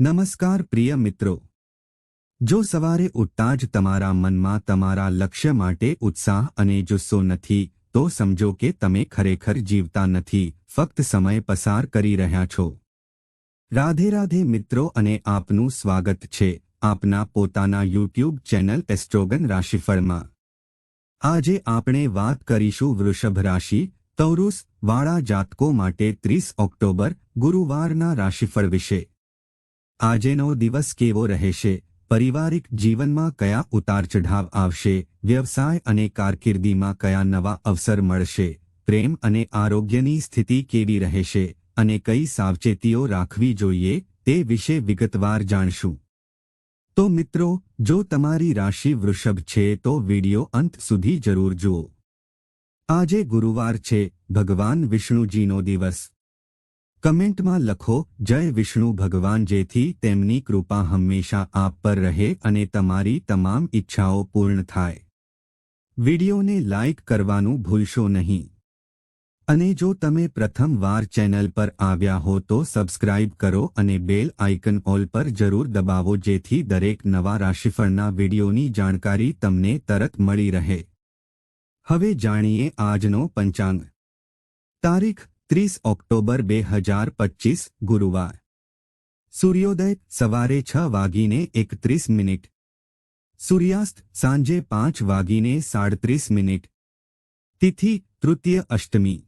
નમસ્કાર પ્રિય મિત્રો. જો સવારે ઉઠતા જ તમારા મનમાં તમારા લક્ષ્ય માટે ઉત્સાહ અને જુસ્સો નથી, તો સમજો કે તમે ખરેખર જીવતા નથી, ફક્ત સમય પસાર કરી રહ્યા છો. રાધે રાધે મિત્રો અને આપનું સ્વાગત છે આપના પોતાના યુટ્યુબ ચેનલ એસ્ટ્રોગન રાશિફળમાં. આજે આપણે વાત કરીશું વૃષભ રાશિ, તૌરુસ વાળા જાતકો માટે ત્રીસ ઓક્ટોબર ગુરુવારના રાશિફળ વિશે. આજેનો દિવસ કેવો રહેશે? પારિવારિક જીવનમાં કયા ઉતાર ચઢાવ આવશે? વ્યવસાય અને કારકિર્દીમાં કયા નવા અવસર મળશે? પ્રેમ અને આરોગ્યની સ્થિતિ કેવી રહેશે? અને કઈ સાવચેતીઓ રાખવી જોઈએ તે વિશે વિગતવાર જાણશું. તો મિત્રો, જો તમારી રાશિ વૃષભ છે તો વિડિયો અંત સુધી જરૂર જુઓ. આજે ગુરુવાર છે. ભગવાન વિષ્ણુજીનો દિવસ. કમેન્ટમાં લખો, જય વિષ્ણુ ભગવાન, જેથી તેમની કૃપા હંમેશા આપ પર રહે અને તમારી તમામ ઈચ્છાઓ પૂર્ણ થાય. વિડિયોને લાઇક કરવાનું ભૂલશો નહીં. અને જો તમે પ્રથમ વાર ચેનલ પર આવ્યા હો તો સબસ્ક્રાઇબ કરો અને બેલ આઇકન ઓલ પર જરૂર દબાવો જેથી દરેક નવા રાશિફળના વિડીયોની જાણકારી તમને તરત મળી રહે. હવે જાણીએ આજનો પંચાંગ. તારીખ ત્રીસ ઓક્ટોબર બે હજાર પચીસ, ગુરુવાર. સૂર્યોદય સવારે છ વાગીને એકત્રીસ મિનિટ. સૂર્યાસ્ત સાંજે પાંચ વાગીને સાડત્રીસ મિનિટ. તિથિ તૃતીય અષ્ટમી.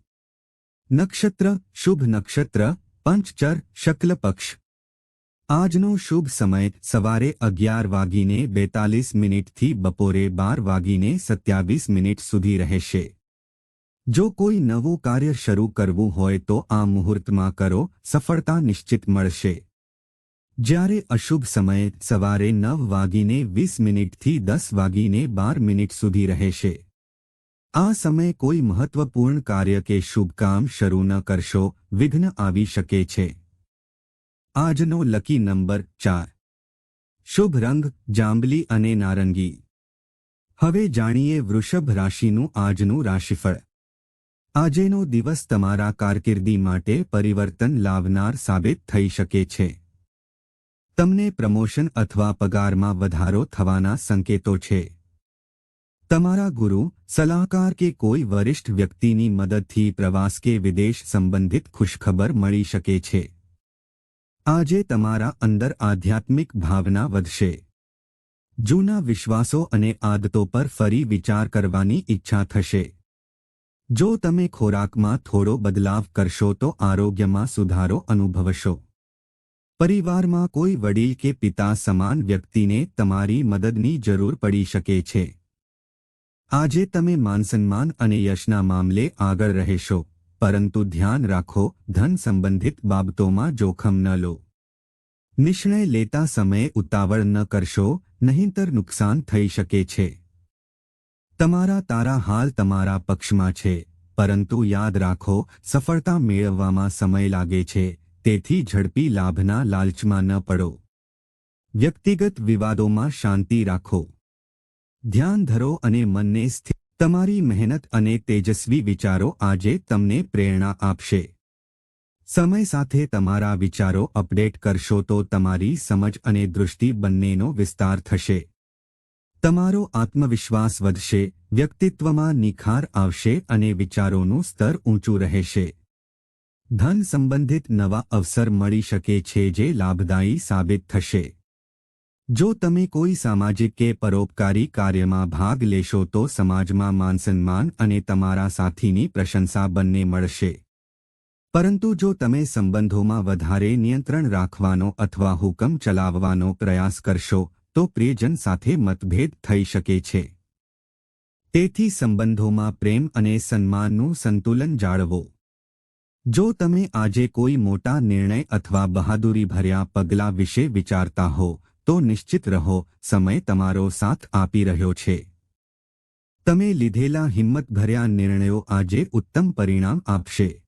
નક્ષત્ર શુભ નક્ષત્ર, પંચચર શક્લપક્ષ આજનો શુભ સમય સવારે અગિયાર વાગીને બેતાલીસ મિનિટથી બપોરે બાર વાગીને સત્યાવીસ મિનિટ સુધી રહેશે. જો કોઈ નવું કાર્ય શરૂ કરવું હોય તો આ મુહૂર્તમાં કરો, સફળતા નિશ્ચિત મળશે. જ્યારે અશુભ સમયે સવારે નવ વાગીને વીસ મિનિટથી દસ વાગીને બાર મિનિટ સુધી રહેશે. આ સમય કોઈ મહત્વપૂર્ણ કાર્ય કે શુભ કામ શરૂ ન કરશો, વિઘ્ન આવી શકે છે. આજનો લકી નંબર ચાર. શુભ રંગ, જાંબલી અને નારંગી. હવે જાણીએ વૃષભ રાશિનું આજનું રાશિફળ. આજેનો દિવસ તમારા કારકિર્દી માટે પરિવર્તન લાવનાર સાબિત થઈ શકે છે. તમને પ્રમોશન અથવા પગારમાં વધારો થવાના સંકેતો છે. તમારા ગુરુ, સલાહકાર કે કોઈ વરિષ્ઠ વ્યક્તિની મદદથી પ્રવાસ કે વિદેશ સંબંધિત ખુશખબર મળી શકે છે. આજે તમારા અંદર આધ્યાત્મિક ભાવના વધશે. જૂના વિશ્વાસો અને આદતો પર ફરી વિચાર કરવાની ઈચ્છા થશે. જો તમે ખોરાકમાં થોડો બદલાવ કરશો તો આરોગ્યમાં સુધારો અનુભવશો. પરિવારમાં કોઈ વડીલ કે પિતા સમાન વ્યક્તિને તમારી મદદની જરૂર પડી શકે છે. આજે તમે માનસન્માન અને યશના મામલે આગળ રહેશો, પરંતુ ધ્યાન રાખો, ધન સંબંધિત બાબતોમાં જોખમ ન લો. નિર્ણય લેતા સમયે ઉતાવળ ન કરશો, નહીંતર નુકસાન થઈ શકે છે. તમારા તારા હાલ તમારા પક્ષમાં છે, પરંતુ યાદ રાખો, સફળતા મેળવવામાં સમય લાગે છે, તેથી ઝડપી લાભના લાલચમાં ન પડો. વ્યક્તિગત વિવાદોમાં શાંતિ રાખો. ધ્યાન ધરો અને મનને સ્થિર તમારી મહેનત અને તેજસ્વી વિચારો આજે તમને પ્રેરણા આપશે. સમય સાથે તમારા વિચારો અપડેટ કરશો તો તમારી સમજ અને દૃષ્ટિ બંનેનો વિસ્તાર થશે. તમારો આત્મવિશ્વાસ વધશે, વ્યક્તિત્વમાં નિખાર આવશે અને વિચારોનું સ્તર ઊંચું રહેશે. ધન સંબંધિત નવા અવસર મળી શકે છે જે લાભદાયી સાબિત થશે. જો તમે કોઈ સામાજિક કે પરોપકારી કાર્યમાં ભાગ લેશો તો સમાજમાં માનસન્માન અને તમારા સાથીની પ્રશંસા બંને મળશે. પરંતુ જો તમે સંબંધોમાં વધારે નિયંત્રણ રાખવાનો અથવા હુકમ ચલાવવાનો પ્રયાસ કરશો તો પ્રિયજન સાથે મતભેદ થઈ શકે છે. તેથી સંબંધોમાં પ્રેમ અને સન્માનનું સંતુલન જાળવો. જો તમે આજે કોઈ મોટા નિર્ણય અથવા બહાદુરી ભર્યા પગલાં વિશે વિચારતા હો, તો નિશ્ચિત રહો, સમય તમારો સાથ આપી રહ્યો છે. તમે લીધેલા હિંમતભર્યા નિર્ણયો આજે ઉત્તમ પરિણામ આપશે.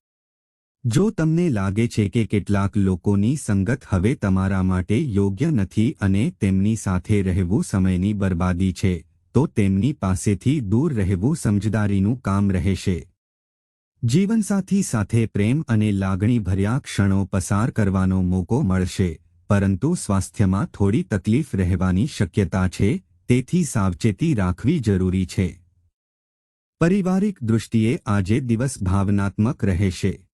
જો તમને લાગે છે કે કેટલાક લોકોની સંગત હવે તમારા માટે યોગ્ય નથી અને તેમની સાથે રહેવું સમયની બરબાદી છે, તો તેમની પાસેથી દૂર રહેવું સમજદારીનું કામ રહેશે. જીવનસાથી સાથે પ્રેમ અને લાગણી ભર્યા ક્ષણો પસાર કરવાનો મોકો મળશે, પરંતુ સ્વાસ્થ્યમાં થોડી તકલીફ રહેવાની શક્યતા છે, તેથી સાવચેતી રાખવી જરૂરી છે. પારિવારિક દૃષ્ટિએ આજે દિવસ ભાવનાત્મક રહેશે.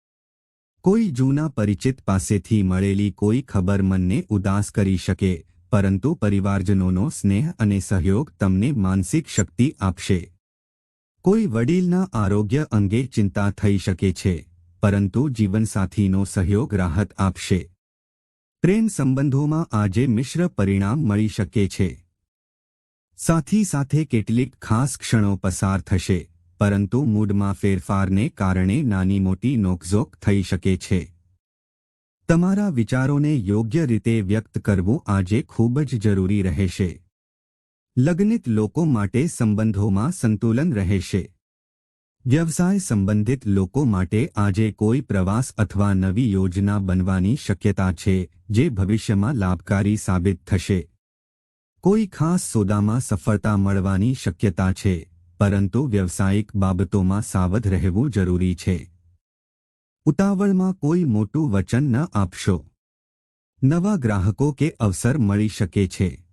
કોઈ જૂના પરિચિત પાસેથી મળેલી કોઈ ખબર મનને ઉદાસ કરી શકે, પરંતુ પરિવારજનોનો સ્નેહ અને સહયોગ તમને માનસિક શક્તિ આપશે. કોઈ વડીલના આરોગ્ય અંગે ચિંતા થઈ શકે છે, પરંતુ જીવનસાથીનો સહયોગ રાહત આપશે. પ્રેમ સંબંધોમાં આજે મિશ્ર પરિણામ મળી શકે છે. સાથી સાથે કેટલીક ખાસ ક્ષણો પસાર થશે. પરંતુ મૂડમાં ફેરફારને કારણે નાની મોટી નોકઝોક થઈ શકે છે. તમારા વિચારોને યોગ્ય રીતે વ્યક્ત કરવું આજે ખૂબ જ જરૂરી રહેશે. લગ્નિત લોકો માટે સંબંધોમાં સંતુલન રહેશે. વ્યવસાય સંબંધિત લોકો માટે આજે કોઈ પ્રવાસ અથવા નવી યોજના બનવાની શક્યતા છે, જે ભવિષ્યમાં લાભકારી સાબિત થશે. કોઈ ખાસ સોદામાં સફળતા મળવાની શક્યતા છે. પરંતુ વ્યવસાયિક બાબતોમાં સાવધ રહેવું જરૂરી છે. ઉતાવળમાં કોઈ મોટું વચન ન આપશો. નવા ગ્રાહકો કે અવસર મળી શકે છે.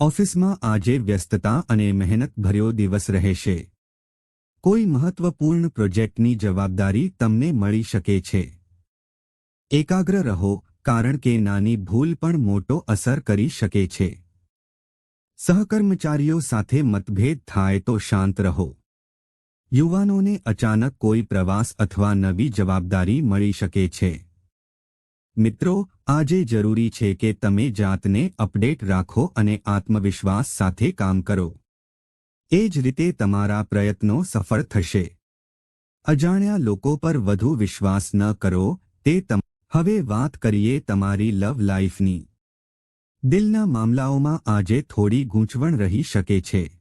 ઓફિસમાં આજે વ્યસ્તતા અને મહેનતભર્યો દિવસ રહેશે. કોઈ મહત્વપૂર્ણ પ્રોજેક્ટની જવાબદારી તમને મળી શકે છે. એકાગ્ર રહો, કારણ કે નાની ભૂલ પણ મોટો અસર કરી શકે છે. સહકર્મચારીઓ સાથે મતભેદ થાય તો શાંત રહો. યુવાનોને અચાનક કોઈ પ્રવાસ અથવા નવી જવાબદારી મળી શકે છે. મિત્રો, આજે જરૂરી છે કે તમે જાતને અપડેટ રાખો અને આત્મવિશ્વાસ સાથે કામ કરો. એ જ રીતે તમારા પ્રયત્નો સફળ થશે. અજાણ્યા લોકો પર વધુ વિશ્વાસ ન કરો, તે તમ હવે વાત કરીએ તમારી લવ લાઈફની. દિલના મામલાઓમાં આજે થોડી ગૂંચવણ રહી શકે છે.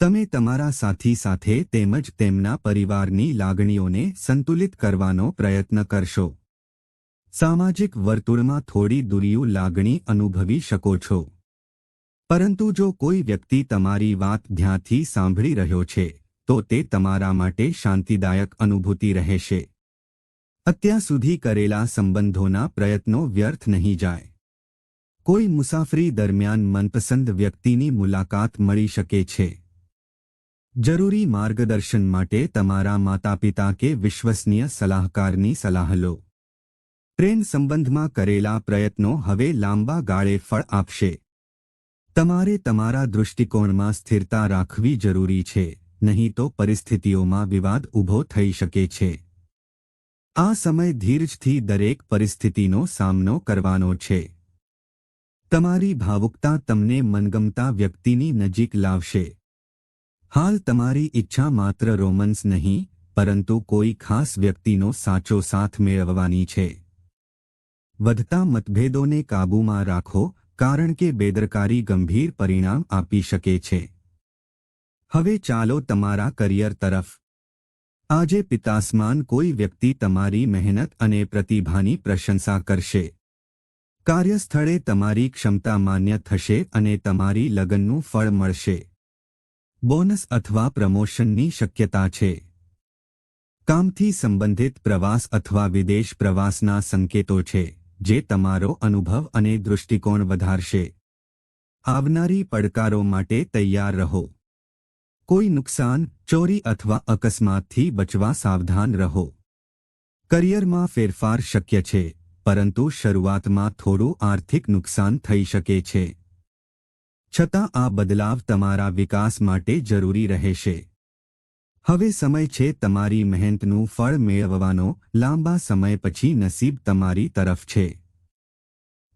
તમે તમારા સાથી સાથે તેમજ તેમના પરિવારની લાગણીઓને સંતુલિત કરવાનો પ્રયત્ન કરશો. સામાજિક વર્તુળમાં થોડી દુરિયું લાગણી અનુભવી શકો છો. પરંતુ જો કોઈ વ્યક્તિ તમારી વાત ધ્યાનથી સાંભળી રહ્યો છે, તો તે તમારા માટે શાંતિદાયક અનુભૂતિ રહેશે. અત્યાર સુધી કરેલા સંબંધોના પ્રયત્નો વ્યર્થ નહીં જાય. કોઈ મુસાફરી દરમિયાન મનપસંદ વ્યક્તિની મુલાકાત મળી શકે છે. જરૂરી માર્ગદર્શન માટે તમારા માતાપિતા કે વિશ્વસનીય સલાહકારની સલાહ લો. પ્રેમ સંબંધમાં કરેલા પ્રયત્નો હવે લાંબા ગાળે ફળ આપશે. તમારે તમારા દૃષ્ટિકોણમાં સ્થિરતા રાખવી જરૂરી છે, નહીં તો પરિસ્થિતિઓમાં વિવાદ ઊભો થઈ શકે છે. આ સમય ધીરજથી દરેક પરિસ્થિતિનો સામનો કરવાનો છે. તમારી ભાવુકતા તમને મનગમતા વ્યક્તિની નજીક લાવશે. હાલ તમારી ઈચ્છા માત્ર રોમન્સ નહીં, પરંતુ કોઈ ખાસ વ્યક્તિનો સાચો સાથ મેળવવાની છે. વધતા મતભેદોને કાબૂમાં રાખો, કારણ કે બેદરકારી ગંભીર પરિણામ આપી શકે છે. હવે ચાલો તમારા કરિયર તરફ. આજે પિતાસમાન કોઈ વ્યક્તિ તમારી મહેનત અને પ્રતિભાની પ્રશંસા કરશે. કાર્યસ્થળે તમારી ક્ષમતા માન્ય થશે અને તમારી લગનનું ફળ મળશે. બોનસ અથવા પ્રમોશનની શક્યતા છે. કામથી સંબંધિત પ્રવાસ અથવા વિદેશ પ્રવાસના સંકેતો છે, જે તમારો અનુભવ અને દૃષ્ટિકોણ વધારશે. આવનારી પડકારો માટે તૈયાર રહો. કોઈ નુકસાન, ચોરી અથવા અકસ્માતથી બચવા સાવધાન રહો. કરિયરમાં ફેરફાર શક્ય છે. પરંતુ શરૂઆતમાં થોડું આર્થિક નુકસાન થઈ શકે છે. છતાં આ બદલાવ તમારા વિકાસ માટે જરૂરી રહેશે. હવે સમય છે તમારી મહેનતનું ફળ મેળવવાનો. લાંબા સમય પછી નસીબ તમારી તરફ છે.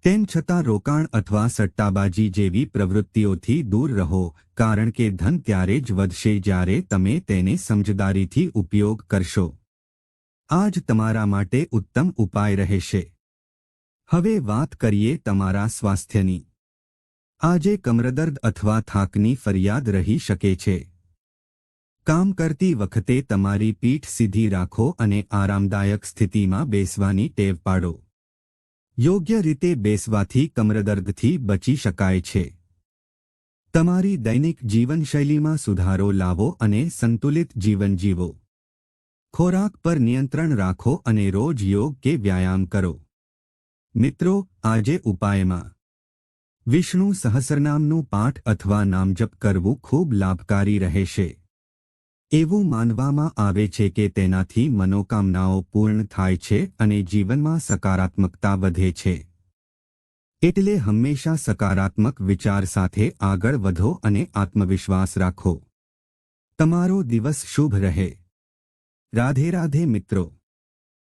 તેમ છતાં રોકાણ અથવા સટ્ટાબાજી જેવી પ્રવૃત્તિઓથી દૂર રહો, કારણ કે ધન ત્યારે જ વધશે જ્યારે તમે તેને સમજદારીથી ઉપયોગ કરશો. આ જ તમારા માટે ઉત્તમ ઉપાય રહેશે. હવે વાત કરીએ તમારા સ્વાસ્થ્યની. આજે કમરદર્દ અથવા થાકની ફરિયાદ રહી શકે છે. કામ કરતી વખતે તમારી પીઠ સીધી રાખો અને આરામદાયક સ્થિતિમાં બેસવાની ટેવ પાડો. યોગ્ય રીતે બેસવાથી કમરદર્દથી બચી શકાય છે. તમારી દૈનિક જીવનશૈલીમાં સુધારો લાવો અને સંતુલિત જીવન જીવો. ખોરાક પર નિયંત્રણ રાખો અને રોજ યોગ કે વ્યાયામ કરો. મિત્રો, આજે ઉપાયમાં. વિષ્ણુ સહસ્રનામનું પાઠ અથવા નામજપ કરવું ખૂબ લાભકારી રહેશે. એવું માનવામાં આવે છે કે તેનાથી મનોકામનાઓ પૂર્ણ થાય છે અને જીવનમાં સકારાત્મકતા વધે છે. એટલે હંમેશા સકારાત્મક વિચાર સાથે આગળ વધો અને આત્મવિશ્વાસ રાખો. તમારો દિવસ શુભ રહે. રાધે રાધે મિત્રો.